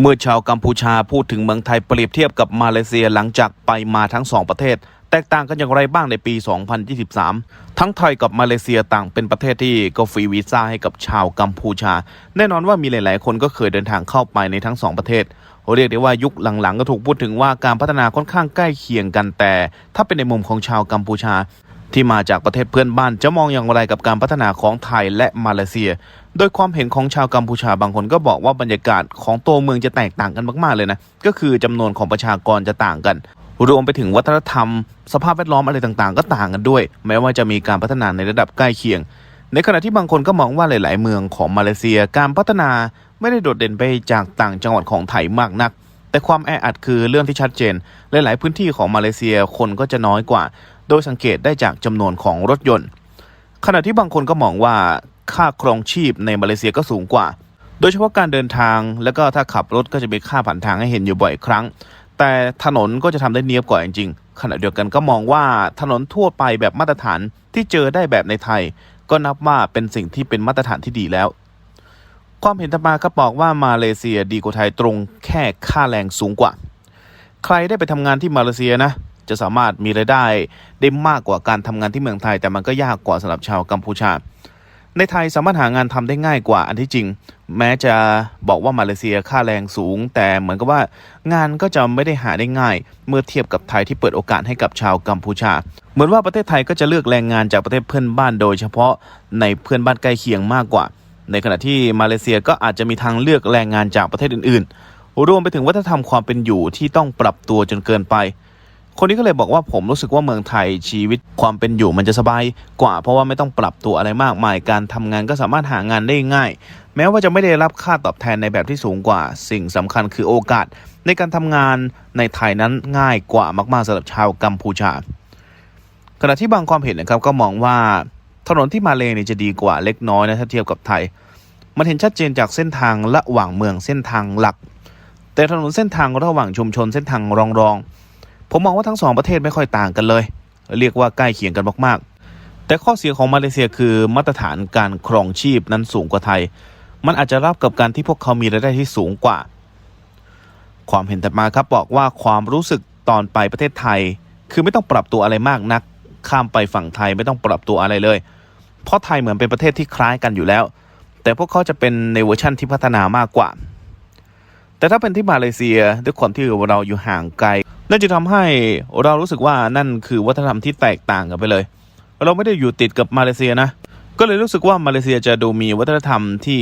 เมื่อชาวกัมพูชาพูดถึงเมืองไทยเปรียบเทียบกับมาเลเซียหลังจากไปมาทั้งสองประเทศ แตกต่างกันอย่างไรบ้างในปี 2023 ทั้งไทยกับมาเลเซียต่างเป็นประเทศที่ก็ฟรีวีซ่าให้กับชาวกัมพูชา แน่นอนว่ามีหลาย ๆ คนก็เคยเดินทางเข้าไปในทั้งสองประเทศเรียกได้ว่ายุคหลัง ๆ ก็ถูกพูดถึงว่าการพัฒนาค่อนข้างใกล้เคียงกันแต่ ถ้าเป็นในมุมของชาวกัมพูชาที่มาจากประเทศเพื่อนบ้านจะมองอย่างไรกับการพัฒนาของไทยและมาเลเซีย โดยความเห็นของชาวกัมพูชาบางคนก็บอกว่าบรรยากาศของตัวเมืองจะแตกต่างกันมาก ๆ เลยนะ ก็คือจำนวนของประชากรจะต่างกัน รวมไปถึงวัฒนธรรม สภาพแวดล้อมอะไรต่างๆ ก็ต่างกันด้วย แม้ว่าจะมีการพัฒนาในระดับใกล้เคียง ในขณะที่บางคนก็มองว่าหลาย ๆ เมืองของมาเลเซียการพัฒนาไม่ได้โดดเด่นไปจากต่างจังหวัดของไทยมากนัก แต่ความแออัดคือเรื่องที่ชัดเจน หลาย ๆ พื้นที่ของมาเลเซียคนก็จะน้อยกว่า โดยสังเกตได้จากจำนวนของรถยนต์ ขณะที่บางคนก็มองว่าค่าครองชีพในมาเลเซียก็สูงกว่า โดยเฉพาะการเดินทางแล้วก็ถ้าขับรถก็จะมีค่าผ่านทางให้เห็นอยู่บ่อยครั้ง แต่ถนนก็จะทำได้เนียบกว่าจริงๆขณะเดียวกันก็มองว่าถนนทั่วไปแบบมาตรฐานที่เจอได้แบบในไทย ก็นับว่าเป็นสิ่งที่เป็นมาตรฐานที่ดีแล้ว ความเห็นต่อมาก็บอกว่ามาเลเซียดีกว่าไทยตรงแค่ค่าแรงสูงกว่า ใครได้ไปทำงานที่มาเลเซียนะ จะสามารถมีรายได้ได้มากกว่าการทำงานที่เมืองไทย แต่มันก็ยากกว่าสำหรับชาวกัมพูชา ในไทยสามารถหางานทำได้ง่ายกว่าอันที่จริง แม้จะบอกว่ามาเลเซียค่าแรงสูง แต่เหมือนกับว่างานก็จะไม่ได้หาได้ง่าย เมื่อเทียบกับไทยที่เปิดโอกาสให้กับชาวกัมพูชา เหมือนว่าประเทศไทยก็จะเลือกแรงงานจากประเทศเพื่อนบ้านโดยเฉพาะในเพื่อนบ้านใกล้เคียงมากกว่า ในขณะที่มาเลเซียก็อาจจะมีทางเลือกแรงงานจากประเทศอื่น ๆ รวมไปถึงวัฒนธรรมความเป็นอยู่ที่ต้องปรับตัวจนเกินไป คนนี้ก็เลยบอกว่าผมรู้สึกว่าเมืองไทยชีวิตความเป็นอยู่มันจะสบายกว่า เพราะว่าไม่ต้องปรับตัวอะไรมากมาย การทำงานก็สามารถหางานได้ง่าย แม้ว่าจะไม่ได้รับค่าตอบแทนในแบบที่สูงกว่า สิ่งสำคัญคือโอกาส ในการทำงานในไทยนั้นง่ายกว่ามากๆสำหรับชาวกัมพูชา ขณะที่บางความเห็นนะครับก็มองว่าถนนที่มาเลเนี่ยจะดีกว่าเล็กน้อยนะถ้าเทียบกับไทย มันเห็นชัดเจนจากเส้นทางระหว่างเมืองเส้นทางหลัก แต่ถนนเส้นทางระหว่างชุมชนเส้นทางรองรอง ผมมองว่าทั้งสองประเทศไม่ค่อยต่างกันเลย เรียกว่าใกล้เคียงกันมากๆ แต่ข้อเสียของมาเลเซียคือมาตรฐานการครองชีพนั้นสูงกว่าไทย มันอาจจะรับกับการที่พวกเขามีรายได้ที่สูงกว่า ความเห็นถัดมาครับบอกว่าความรู้สึกตอนไปประเทศไทย คือไม่ต้องปรับตัวอะไรมากนัก ข้ามไปฝั่งไทยไม่ต้องปรับตัวอะไรเลย เพราะไทยเหมือนเป็นประเทศที่คล้ายกันอยู่แล้ว แต่พวกเขาจะเป็นในเวอร์ชั่นที่พัฒนามากกว่า แต่ถ้าเป็นที่มาเลเซียด้วยความที่เราอยู่ห่างไกล นั่นจะทำให้เรารู้สึกว่านั่นคือวัฒนธรรมที่แตกต่างกันไปเลย เราไม่ได้อยู่ติดกับมาเลเซียนะ ก็เลยรู้สึกว่ามาเลเซียจะดูมีวัฒนธรรมที่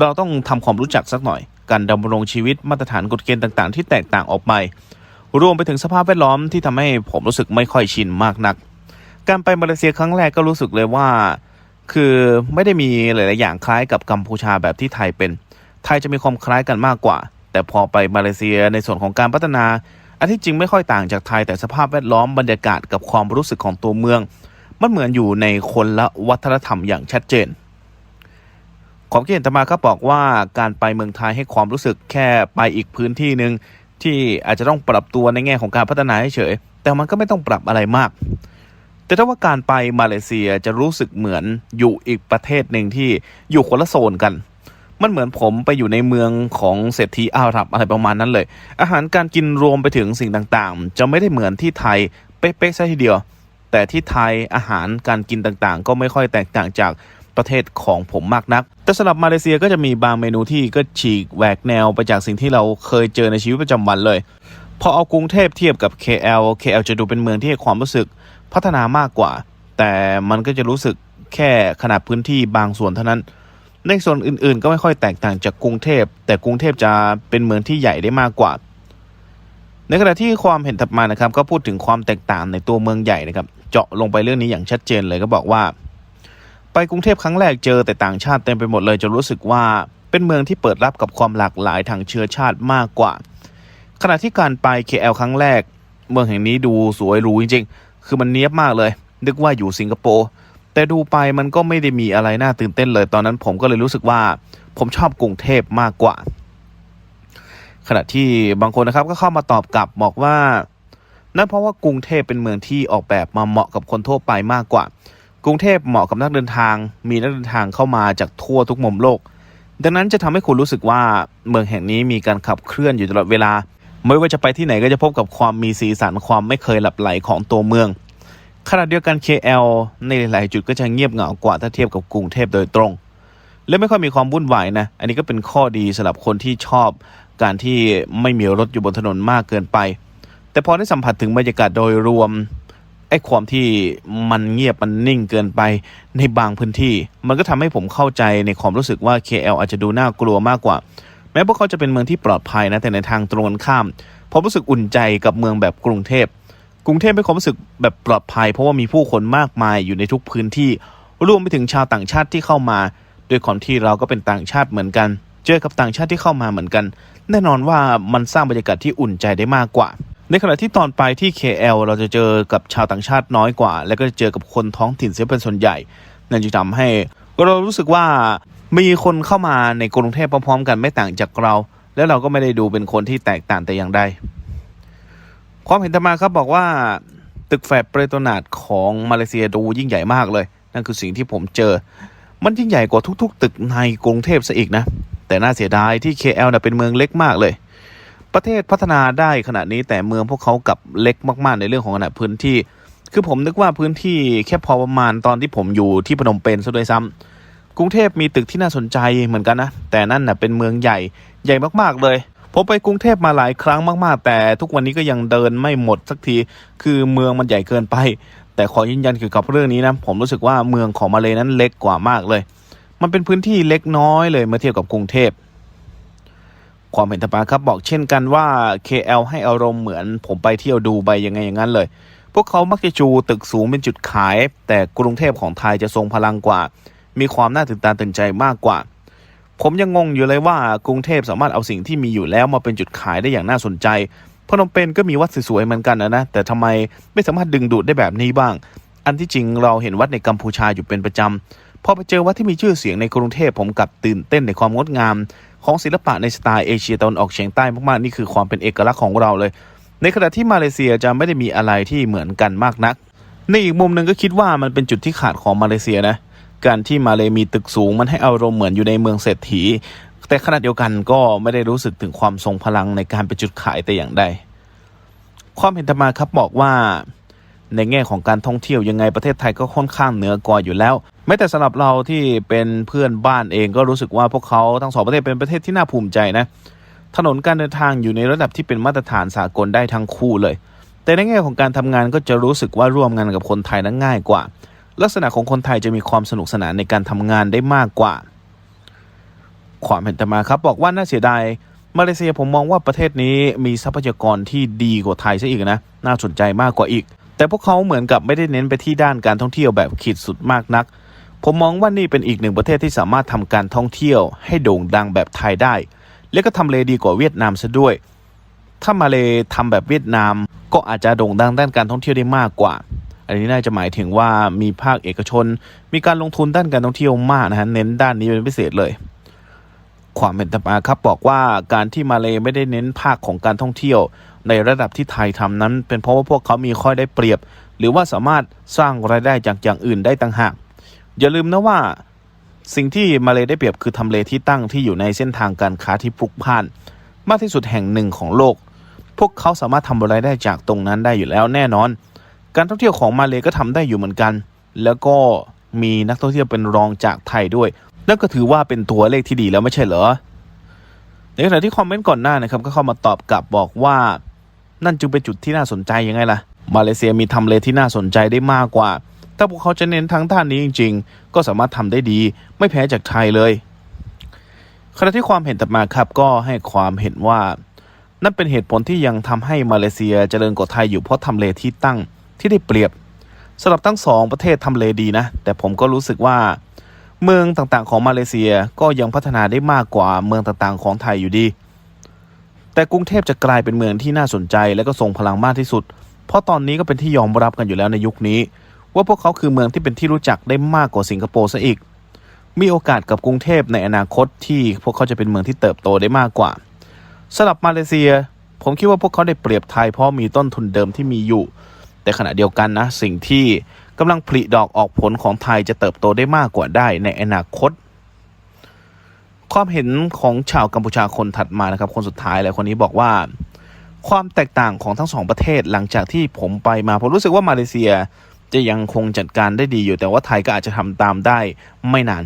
เราต้องทำความรู้จักสักหน่อย การดำรงชีวิตมาตรฐานกฎเกณฑ์ต่างๆ ที่แตกต่างออกไป รวมไปถึงสภาพแวดล้อมที่ทำให้ผมรู้สึกไม่ค่อยชินมากนัก การไปมาเลเซียครั้งแรกก็รู้สึกเลยว่า คือไม่ได้มีหลายๆอย่างคล้ายกับกัมพูชาแบบที่ไทยเป็น ไทยจะมีความคล้ายกันมากกว่า แต่พอไปมาเลเซียในส่วนของการพัฒนา อันที่จริงไม่ค่อยต่างจากไทยแต่สภาพแวดล้อมบรรยากาศกับความรู้สึกของตัวเมือง มันเหมือนอยู่ในคนละวัฒนธรรมอย่างชัดเจนความคิดเห็นต่อมาครับอกว่าการไปเมืองไทยให้ความรู้สึกแค่ไปอีกพื้นที่หนึ่งที่อาจจะต้องปรับตัวในแง่ของการพัฒนาเฉยแต่มันก็ไม่ต้องปรับอะไรมาก แต่ถ้าว่าการไปมาเลเซียจะรู้สึกเหมือนอยู่อีกประเทศหนึ่งที่อยู่คนละโซนกัน มันเหมือนผมไปอยู่ในเมืองของเศรษฐีอาหรับอะไรประมาณนั้นเลย อาหารการกินรวมไปถึงสิ่งต่างๆ จะไม่ได้เหมือนที่ไทยเป๊ะๆซะทีเดียว แต่ที่ไทยอาหารการกินต่างๆ ก็ไม่ค่อยแตกต่างจากประเทศของผมมากนัก แต่สำหรับมาเลเซียก็จะมีบางเมนูที่ก็ฉีกแหวกแนวไปจากสิ่งที่เราเคยเจอในชีวิตประจำวันเลย พอเอากรุงเทพเทียบกับ KL KL จะดูเป็นเมืองที่ความรู้สึกพัฒนามากกว่า แต่มันก็จะรู้สึกแค่ขนาดพื้นที่บางส่วนเท่านั้น ในส่วนอื่นๆ ก็ไม่ค่อยแตกต่างจากกรุงเทพ แต่กรุงเทพจะเป็นเมืองที่ใหญ่ได้มากกว่า ในขณะที่ความเห็นถัดมานะครับ ก็พูดถึงความแตกต่างในตัวเมืองใหญ่นะครับ เจาะลงไปเรื่องนี้อย่างชัดเจนเลยก็บอกว่า ไปกรุงเทพครั้งแรกเจอแต่ต่างชาติเต็มไปหมดเลยจนรู้สึกว่าเป็นเมืองที่เปิดรับกับความหลากหลายทางเชื้อชาติมากกว่า ขณะที่การไป KL ครั้งแรก เมืองแห่งนี้ดูสวยหรูจริงๆ คือมันเนี้ยบมากเลย นึกว่าอยู่สิงคโปร์ แต่ดูไปมันก็ไม่ได้มีอะไรน่าตื่นเต้นเลย ตอนนั้นผมก็เลยรู้สึกว่าผมชอบกรุงเทพมากกว่า ขณะที่บางคนนะครับก็เข้ามาตอบกลับบอกว่า นั่นเพราะว่ากรุงเทพเป็นเมืองที่ออกแบบมาเหมาะกับคนทั่วไปมากกว่า กรุงเทพเหมาะกับนักเดินทาง มีนักเดินทางเข้ามาจากทั่วทุกมุมโลก ดังนั้นจะทำให้คุณรู้สึกว่าเมืองแห่งนี้มีการขับเคลื่อนอยู่ตลอดเวลา ไม่ว่าจะไปที่ไหนก็จะพบกับความมีสีสันความไม่เคยหลับไหลของตัวเมือง ขณะเดียวกัน KL ในหลาย ๆ จุดก็จะเงียบเหงากว่าถ้าเทียบกับกรุงเทพโดยตรง และไม่ค่อยมีความวุ่นวายนะ อันนี้ก็เป็นข้อดีสำหรับคนที่ชอบการที่ไม่มีรถอยู่บนถนนมากเกินไป แต่พอได้สัมผัสถึงบรรยากาศโดยรวมไอ้ความที่มันเงียบมันนิ่งเกินไปในบางพื้นที่ มันก็ทำให้ผมเข้าใจในความรู้สึกว่า KL อาจจะดูน่ากลัวมากกว่า แม้พวกเขาจะเป็นเมืองที่ปลอดภัยนะแต่ในทางตรงกันข้ามผมรู้สึกอุ่นใจกับเมืองแบบกรุงเทพ กรุงเทพเป็นความรู้สึกแบบปลอดภัย เพราะว่ามีผู้คนมากมายอยู่ในทุกพื้นที่ รวมไปถึงชาวต่างชาติที่เข้ามาด้วยความที่เราก็เป็นต่างชาติเหมือนกัน เจอกับต่างชาติที่เข้ามาเหมือนกัน แน่นอนว่ามันสร้างบรรยากาศที่อุ่นใจได้มากกว่า ในขณะที่ตอนไปที่ KL เราจะเจอกับชาวต่างชาติน้อยกว่า แล้วก็จะเจอกับคนท้องถิ่นเสียเป็นส่วนใหญ่ นั่นจึงทำให้เรารู้สึกว่ามีคนเข้ามาในกรุงเทพพร้อมๆกันไม่ต่างจากเรา แล้วเราก็ไม่ได้ดูเป็นคนที่แตกต่างแต่อย่างใด ความเห็นธรรมาครับบอกว่าตึกแฟดเปรโตนาดของมาเลเซียดูยิ่งใหญ่มากเลย นั่นคือสิ่งที่ผมเจอ มันยิ่งใหญ่กว่าทุก ๆ ตึกในกรุงเทพซะอีกนะ แต่น่าเสียดายที่ KL นะเป็นเมืองเล็กมากเลย ประเทศพัฒนาได้ขนาดนี้แต่เมืองพวกเขากลับเล็กมากๆ ในเรื่องของขนาดพื้นที่ คือผมนึกว่าพื้นที่แค่พอประมาณตอนที่ผมอยู่ที่พนมเปญซะด้วยซ้ำกรุงเทพมีตึกที่น่าสนใจเหมือนกันนะ แต่นั่นน่ะเป็นเมืองใหญ่ใหญ่มากๆเลย ผมไปกรุงเทพมาหลายครั้งมาก ๆ แต่ทุกวันนี้ก็ยังเดินไม่หมดสักทีคือเมืองมันใหญ่เกินไป แต่ขอยืนยันเกี่ยวกับเรื่องนี้นะผมรู้สึกว่าเมืองของมาเลยนั้นเล็กกว่ามากเลย มันเป็นพื้นที่เล็กน้อยเลยเมื่อเทียบกับกรุงเทพความเห็นธรรมาครับบอกเช่นกันว่า KL ให้อารมณ์เหมือน ผมไปเที่ยวดูใบยังไงอย่างนั้นเลย พวกเขามักจะจูตึกสูงเป็นจุดขาย แต่กรุงเทพของไทยจะทรงพลังกว่า มีความน่าตื่นตาตื่นใจมากกว่า ผมยังงงอยู่เลยว่ากรุงเทพสามารถเอาสิ่งที่มีอยู่แล้วมาเป็นจุดขายได้อย่างน่าสนใจพนมเปญก็มีวัดสวยๆเหมือนกันนะนะแต่ทำไมไม่สามารถดึงดูดได้แบบนี้บ้าง อันที่จริงเราเห็นวัดในกัมพูชาอยู่เป็นประจำพอไปเจอวัดที่มีชื่อเสียงในกรุงเทพผมกลับตื่นเต้นในความงดงาม ของศิลปะในสไตล์เอเชียตะวันออกเฉียงใต้มากๆนี่คือความเป็นเอกลักษณ์ของเราเลย ในขณะที่มาเลเซียจะไม่ได้มีอะไรที่เหมือนกันมากนัก ในอีกมุมหนึ่งก็คิดว่ามันเป็นจุดที่ขาดของมาเลเซียนะ การที่มาเลยมีตึกสูง มันให้อารมณ์เหมือนอยู่ในเมืองเศรษฐี แต่ขณะเดียวกันก็ไม่ได้รู้สึกถึงความทรงพลังในการเป็นจุดขายแต่อย่างใดความเห็นธรรมาครับบอกว่าในแง่ของการท่องเที่ยวยังไงประเทศไทยก็ค่อนข้างเหนือกว่าอยู่แล้วแม้แต่สำหรับเราที่เป็นเพื่อนบ้านเองก็รู้สึกว่าพวกเขาทั้งสองประเทศเป็นประเทศที่น่าภูมิใจนะถนนการเดินทางอยู่ในระดับที่เป็นมาตรฐานสากลได้ทั้งคู่เลย แต่ในแง่ของการทำงานก็จะรู้สึกว่าร่วมงานกับคนไทยนั้นง่ายกว่า ลักษณะของคนไทยจะมีความสนุกสนานในการทำงานได้มากกว่า ความเห็นต่อมาครับบอกว่าน่าเสียดายมาเลเซียผมมองว่าประเทศนี้มีทรัพยากรที่ดีกว่าไทยซะอีกนะ น่าสนใจมากกว่าอีก แต่พวกเขาเหมือนกับไม่ได้เน้นไปที่ด้านการท่องเที่ยวแบบขีดสุดมากนัก ผมมองว่านี่เป็นอีกหนึ่งประเทศที่สามารถทำการท่องเที่ยวให้โด่งดังแบบไทยได้ และก็ทำเลดีกว่าเวียดนามซะด้วย ถ้ามาเลทำแบบเวียดนามก็อาจจะโด่งดังด้านการท่องเที่ยวได้มากกว่า อันนี้น่าจะหมายถึงว่ามีภาคเอกชน มีการลงทุนด้านการท่องเที่ยวมากนะฮะเน้นด้านนี้เป็นพิเศษเลย ความเป็นธรรมครับบอกว่าการที่มาเลไม่ได้เน้นภาคของการท่องเที่ยว ในระดับที่ไทยทำนั้น เป็นเพราะว่าพวกเขามีข้อได้เปรียบ หรือว่าสามารถสร้างรายได้จากอย่างอื่นได้ต่างหากอย่าลืมนะว่าสิ่งที่มาเลได้เปรียบคือทำเลที่ตั้งที่อยู่ในเส้นทางการค้าที่พลุกพล่าน มากที่สุดแห่งหนึ่งของโลก พวกเขาสามารถทำรายได้จากตรงนั้นได้อยู่แล้วแน่นอน การท่องเที่ยวของมาเลก็ทำได้อยู่เหมือนกัน แล้วก็มีนักท่องเที่ยวเป็นรองจากไทยด้วย นั่นก็ถือว่าเป็นตัวเลขที่ดีแล้วไม่ใช่เหรอ ในขณะที่คอมเมนต์ก่อนหน้านะครับก็เข้ามาตอบกลับบอกว่า นั่นจึงเป็นจุดที่น่าสนใจยังไงล่ะ มาเลเซียมีทำเลที่น่าสนใจได้มากกว่า ถ้าพวกเขาจะเน้นทางด้านนี้จริง ๆ ก็สามารถทำได้ดี ไม่แพ้จากไทยเลยขณะที่ความเห็นต่อมาครับก็ให้ความเห็นว่า นั่นเป็นเหตุผลที่ยังทำให้มาเลเซียเจริญกว่าไทยอยู่เพราะทำเลที่ตั้ง ที่ได้เปรียบสำหรับทั้งสองประเทศทำเลดีนะ แต่ผมก็รู้สึกว่า เมืองต่างๆของมาเลเซียก็ยังพัฒนาได้มากกว่าเมืองต่างๆของไทยอยู่ดี แต่กรุงเทพจะกลายเป็นเมืองที่น่าสนใจและก็ทรงพลังมากที่สุด เพราะตอนนี้ก็เป็นที่ยอมรับกันอยู่แล้วในยุคนี้ ว่าพวกเขาคือเมืองที่เป็นที่รู้จักได้มากกว่าสิงคโปร์ซะอีก มีโอกาสกับกรุงเทพในอนาคตที่พวกเขาจะเป็นเมืองที่เติบโตได้มากกว่าสำหรับมาเลเซีย ผมคิดว่าพวกเขาได้เปรียบไทยเพราะมีต้นทุนเดิมที่มีอยู่ แต่ขณะเดียวกันนะสิ่งที่กำลังผลิดอกออกผลของไทยจะเติบโตได้มากกว่าได้ในอนาคต ความเห็นของชาวกัมพูชาคนถัดมานะครับ คนสุดท้ายเลยคนนี้บอกว่า ความแตกต่างของทั้งสองประเทศหลังจากที่ผมไปมาผมรู้สึกว่ามาเลเซียจะยังคงจัดการได้ดีอยู่ แต่ว่าไทยก็อาจจะทำตามได้ไม่นาน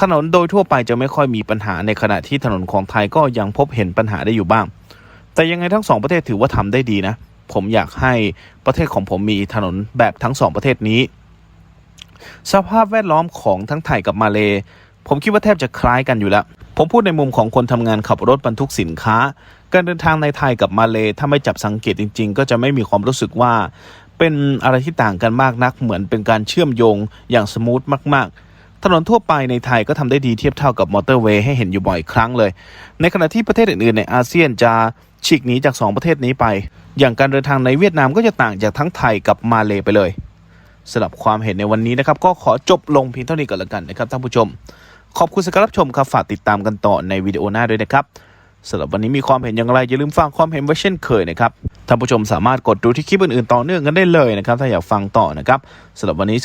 ถนนโดยทั่วไปจะไม่ค่อยมีปัญหาในขณะที่ถนนของไทยก็ยังพบเห็นปัญหาได้อยู่บ้าง แต่ยังไงทั้งสองประเทศถือว่าทำได้ดีนะ ผมอยากให้ประเทศของผมมีถนนแบบทั้งสองประเทศนี้ สภาพแวดล้อมของทั้งไทยกับมาเล ผมคิดว่าแทบจะคล้ายกันอยู่แล้ว ผมพูดในมุมของคนทำงานขับรถบรรทุกสินค้า การเดินทางในไทยกับมาเลถ้าไม่จับสังเกตจริง ๆ ก็จะไม่มีความรู้สึกว่า เป็นอะไรที่ต่างกันมากนัก เหมือนเป็นการเชื่อมโยงอย่างสมูทมากๆถนนทั่วไปในไทยก็ทำได้ดีเทียบเท่ากับมอเตอร์เวย์ให้เห็นอยู่บ่อยครั้งเลย ในขณะที่ประเทศอื่นๆในอาเซียนจะ ฉีกหนีจากสองประเทศนี้ไป อย่างการเดินทางในเวียดนามก็จะต่างจากทั้งไทยกับมาเลไปเลยสำหรับความเห็นในวันนี้นะครับ ก็ขอจบลงเพียงเท่านี้ก่อนละกันนะครับท่านผู้ชม ขอบคุณสำหรับรับชมครับฝากติดตามกันต่อในวิดีโอหน้าด้วยนะครับสำหรับวันนี้มีความเห็นอย่างไรอย่าลืมฟังความเห็นไว้เช่นเคยนะครับท่านผู้ชมสามารถกดดูที่คลิปอื่นๆต่อเนื่องกันได้เลยนะครับ ถ้าอยากฟังต่อนะครับสำหรับวันนี้